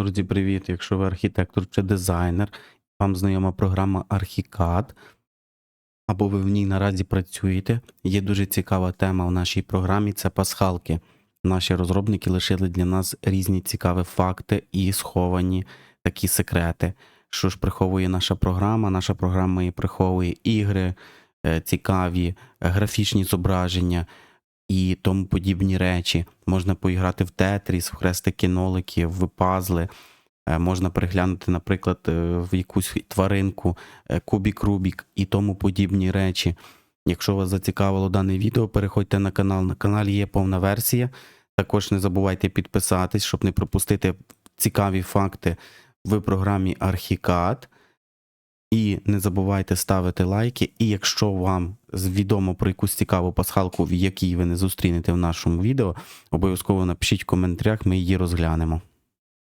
Друзі, привіт! Якщо ви архітектор чи дизайнер, вам знайома програма Archicad, або ви в ній наразі працюєте, є дуже цікава тема в нашій програмі це пасхалки. Наші розробники лишили для нас різні цікаві факти і сховані такі секрети. Що ж приховує наша програма? Наша програма приховує ігри, е, цікаві, графічні зображення і тому подібні речі. Можна поіграти в Тетріс, в хрестики нолики, в пазли. Е, Можна переглянути, наприклад, е, в якусь тваринку, е, кубік Рубік і тому подібні речі. Якщо вас зацікавило дане відео, переходьте на канал. На каналі є повна версія. Також не забувайте підписатись, щоб не пропустити цікаві факти в програмі Archicad. І не забувайте ставити лайки. І якщо вам відомо про якусь цікаву пасхалку, в якій ви не зустрінете в нашому відео, обов'язково напишіть в коментарях, ми її розглянемо.